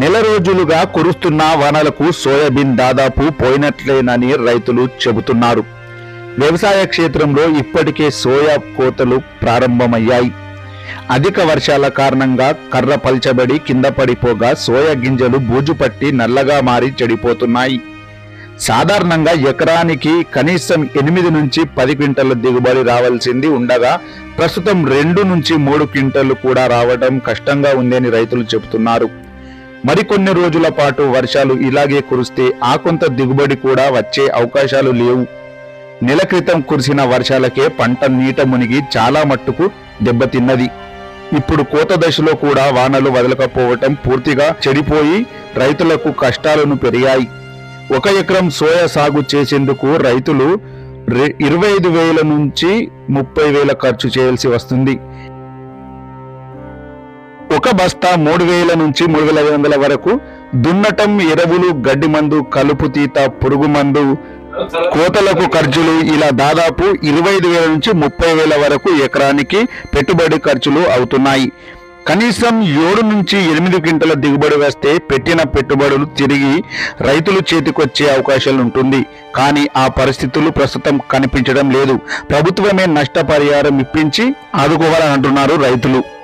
నెల రోజులుగా కురుస్తున్న వనలకు సోయాబీన్ దాదాపు పోయినట్లేనని రైతులు చెబుతున్నారు. వ్యవసాయ క్షేత్రంలో ఇప్పటికే సోయా కోతలు ప్రారంభమయ్యాయి. అధిక వర్షాల కారణంగా కర్ర పల్చబడి కింద పడిపోగా సోయా గింజలు బూజుపట్టి నల్లగా మారి చెడిపోతున్నాయి. సాధారణంగా ఎకరానికి కనీసం ఎనిమిది నుంచి పది క్వింటల దిగుబడి రావాల్సింది ఉండగా ప్రస్తుతం రెండు నుంచి మూడు క్వింటలు కూడా రావడం కష్టంగా ఉందని రైతులు చెబుతున్నారు. మరికొన్ని రోజుల పాటు వర్షాలు ఇలాగే కురిస్తే ఆ కొంత దిగుబడి కూడా వచ్చే అవకాశాలు లేవు. నెల క్రితం కురిసిన వర్షాలకే పంట నీట మునిగి చాలా మట్టుకు దెబ్బతిన్నది. ఇప్పుడు కోత దశలో కూడా వానలు వదలకపోవటం పూర్తిగా చెడిపోయి రైతులకు కష్టాలను పెరిగాయి. ఒక ఎకరం సోయా సాగు చేసేందుకు రైతులు ఇరవై ఐదు వేల నుంచి ముప్పై వేల ఖర్చు చేయాల్సి వస్తుంది. ఒక బస్తా మూడు వేల నుంచి మూడు వేల ఐదు వందల వరకు దున్నటం ఎరువులు గడ్డి మందు కలుపు తీత పురుగు మందు కోతలకు ఖర్చులు ఇలా దాదాపు ఇరవై ఐదు వేల నుంచి ముప్పై వేల వరకు ఎకరానికి పెట్టుబడి ఖర్చులు అవుతున్నాయి. కనీసం ఏడు నుంచి ఎనిమిది క్వింటల దిగుబడి వస్తే పెట్టిన పెట్టుబడులు తిరిగి రైతులు చేతికొచ్చే అవకాశాలు ఉంటుంది. కానీ ఆ పరిస్థితులు ప్రస్తుతం కనిపించడం లేదు. ప్రభుత్వమే నష్టపరిహారం ఇప్పించి ఆదుకోవాలని అంటున్నారు రైతులు.